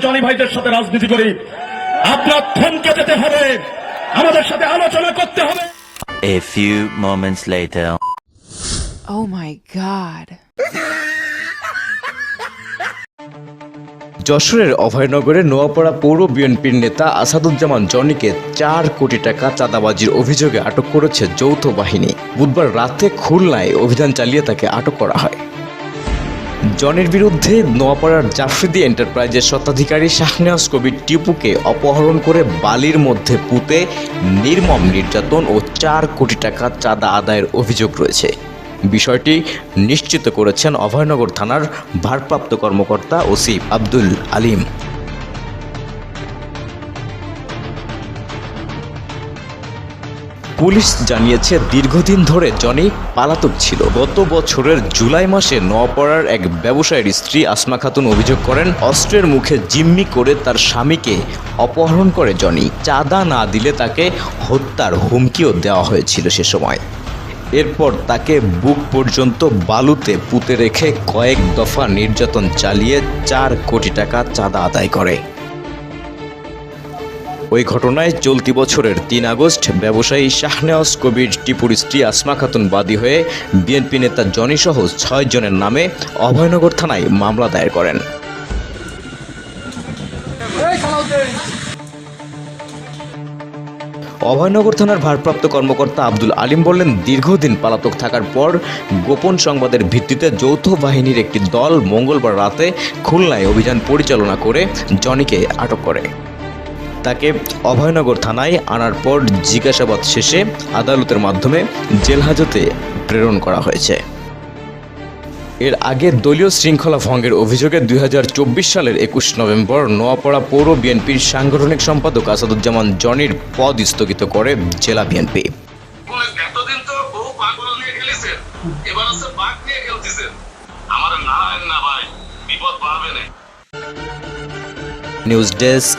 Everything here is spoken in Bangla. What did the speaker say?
জনি ভাইদের সাথে রাজনীতি করি। আপনার থমকে যেতে হবে। আমাদের সাথে আলোচনা করতে হবে। A few moments later. Oh my god. যশোরের অভয়নগরে নোয়াপাড়া পৌর বিএনপির নেতা আসাদুজ্জামান জনিকে চার কোটি টাকা চাঁদাবাজির অভিযোগে আটক করেছে যৌথ বাহিনী। বুধবার রাতে খুলনায় অভিযান চালিয়ে তাকে আটক করা হয়। জনের বিরুদ্ধে নোয়াপাড়ার জাফরিদি এন্টারপ্রাইজের স্বত্বাধিকারী শাহনেওয়াজ কবির টিপুকে অপহরণ করে বালির মধ্যে পুঁতে নির্মম নির্যাতন ও চার কোটি টাকা চাঁদা আদায়ের অভিযোগ রয়েছে। বিষয়টি নিশ্চিত করেছেন অভয়নগর থানার ভারপ্রাপ্ত কর্মকর্তা ওসি আব্দুল আলিম। পুলিশ জানিয়েছে, দীর্ঘদিন ধরে জনি পালাতক ছিল। গত বছরের জুলাই মাসে নোয়াপাড়ার এক ব্যবসায়ীর স্ত্রী আসমা খাতুন অভিযোগ করেন, অস্ত্রের মুখে জিম্মি করে তার স্বামীকে অপহরণ করে জনি। চাঁদা না দিলে তাকে হত্যার হুমকিও দেওয়া হয়েছিল সে সময়। এরপর তাকে বুক পর্যন্ত বালুতে পুঁতে রেখে কয়েক দফা নির্যাতন চালিয়ে চার কোটি টাকা চাঁদা আদায় করে। ওই ঘটনায় চলতি বছরের তিন আগস্ট ব্যবসায়ী শাহনেওয়াজ কবির টিপুর স্ত্রী আসমা খাতুন বাদী হয়ে বিএনপি নেতা জনি সহ ছয় জনের নামে অভয়নগর থানায় মামলা দায়ের করেন। অভয়নগর থানার ভারপ্রাপ্ত কর্মকর্তা আব্দুল আলিম বললেন, দীর্ঘদিন পলাতক থাকার পর গোপন সংবাদের ভিত্তিতে যৌথ বাহিনীর একটি দল মঙ্গলবার রাতে খুলনায় অভিযান পরিচালনা করে জনিকে আটক করে। তাকে অভয়নগর থানায় আনার পর জিজ্ঞাসাবাদ শেষে আদালতের মাধ্যমে জেল হাজতে প্রেরণ করা হয়েছে। এর আগে দলীয় শৃঙ্খলা ভঙ্গের অভিযোগে দুই সালের একুশ নভেম্বর নোয়াপাড়া পৌর বিএনপির সাংগঠনিক সম্পাদক আসাদুজ্জামান জনির পদ স্থগিত করে জেলা BNP. News desk